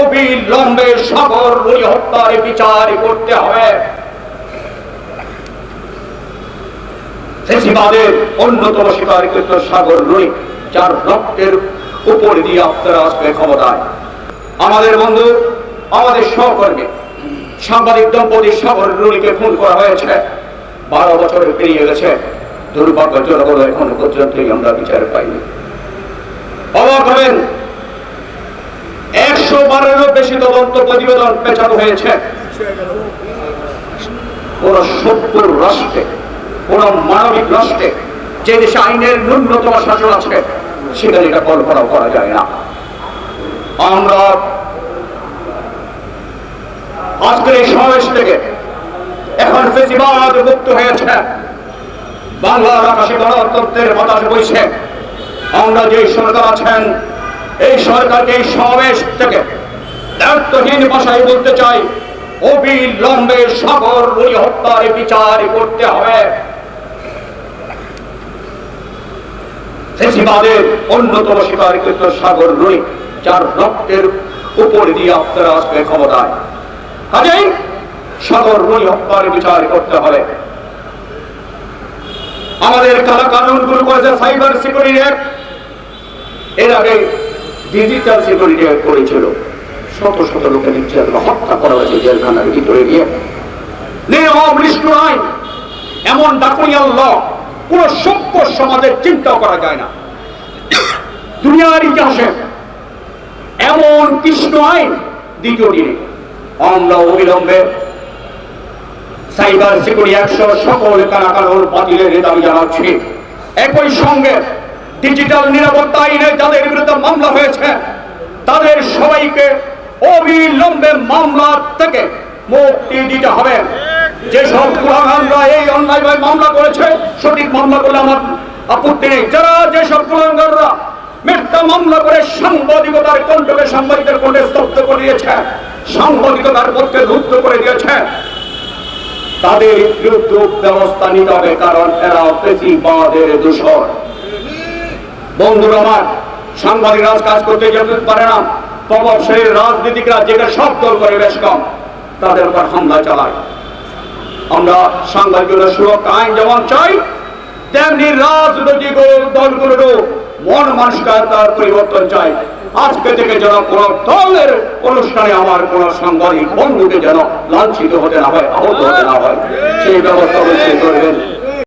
অবিলম্বে সাগর রুই হত্যার বিচার করতে হবে। অন্যতম শিকারকৃত সাগর রুই যার রক্তের উপর দিয়ে আপনারা আসবে ক্ষমতায়। আমাদের বন্ধু, আমাদের সহকর্মী, সাংবাদিক দম্পতি সাগর রুনিকে খুন করা হয়েছে। বারো বছর পেরিয়ে গেছে। দুর্ভাগ্যজনক হলো এখন পর্যন্তই আমরা বিচার পাইনি। অবাক হবেন একশো বারেরও বেশি তদন্ত প্রতিবেদন পেছানো হয়েছে। কোন সত্তর রাষ্ট্রে কোন মানবিক রাষ্ট্রে, যে দেশে আইনের ন্যূনতম শাসন আছে, সেখানে এটা কল্পনাও করা যায় না। আমরা আজকের এই সমাবেশ থেকে এখন ফেসিবাদ মুক্ত হয়েছে। বাংলার আকাশে গণতন্ত্রের বাতাস বইছে। আমরা যে সরকার আছেন এই সরকারকে এই সমাবেশ থেকে দায়িত্বহীন ভাষায় বলতে চাই, অবিলম্বে রুই হত্যার বিচার করতে হবে। অন্যতম শিকারকৃত সাগর যার রক্তের উপর দিয়ে আপনারা আসবে ক্ষমতায়। কাজেই সাগর রুই হত্যার বিচার করতে হবে। আমাদের কালা কানুনগুলো করেছে সাইবার সিকিউরিটি এর আগে ডিজিটাল সিকিউরিটি অ্যাক্ট করেছিল। শত শত লোকের জেল হত্যা করা হয়েছে জেলখানার ভিতরে গিয়ে। নিয়ম নিষ্ঠুর আইন, এমন ডাকুনিয়াল ল, কোন সভ্য সমাজের চিন্তাও করা যায় না। দুনিয়ার ইতিহাসে এমন কৃষ্ণ আইন দ্বিতীয় দিনে। আমরা অবিলম্বে সাইবার সিকিউরিটি একশো সকল কারাকালোর বাতিলের দাবি জানাচ্ছি। একই সঙ্গে ডিজিটাল নিরাপত্তা আইনে যাদের বিরুদ্ধে মামলা হয়েছে, তাদের সবাইকে অবিলম্বে মামলা থেকে মুক্তি দিতে হবে। যেসব কুলাঙ্গানরা এই অন্যায়ভাবে মামলা করেছে, সঠিক মামলা করলে আমার আপত্তি নেই। যারা যেসব কুলাঙ্গাররা মিথ্যা মামলা করে সাংবাদিকতার কণ্ঠকে সাংবাদিকের কণ্ঠে স্তব্ধ করে দিয়েছে, সাংবাদিকতার পক্ষে রুদ্ধ করে দিয়েছে, তাদের বিরুদ্ধে ব্যবস্থা নিতে হবে, কারণ এরা ফেসিবাদের দূষণ বন্ধুরা আমার, সাংবাদিক রাজ কাজ করতে যেতে পারে না প্রভাবশালী রাজনীতিকরা যেটা সব দল করে বেশ কম, তাদের উপর হামলা চালায়। আমরা সুরক্ষা আইন যেমন চাই, তেমনি রাজনৈতিক দলগুলোরও মন মানসিকতার পরিবর্তন চাই। আজকে থেকে যেন কোন দলের অনুষ্ঠানে আমার কোন সাংবাদিক বন্ধুকে যেন লাঞ্ছিত হতে না হয়, আহত হতে না হয়, সেই ব্যবস্থা করবেন।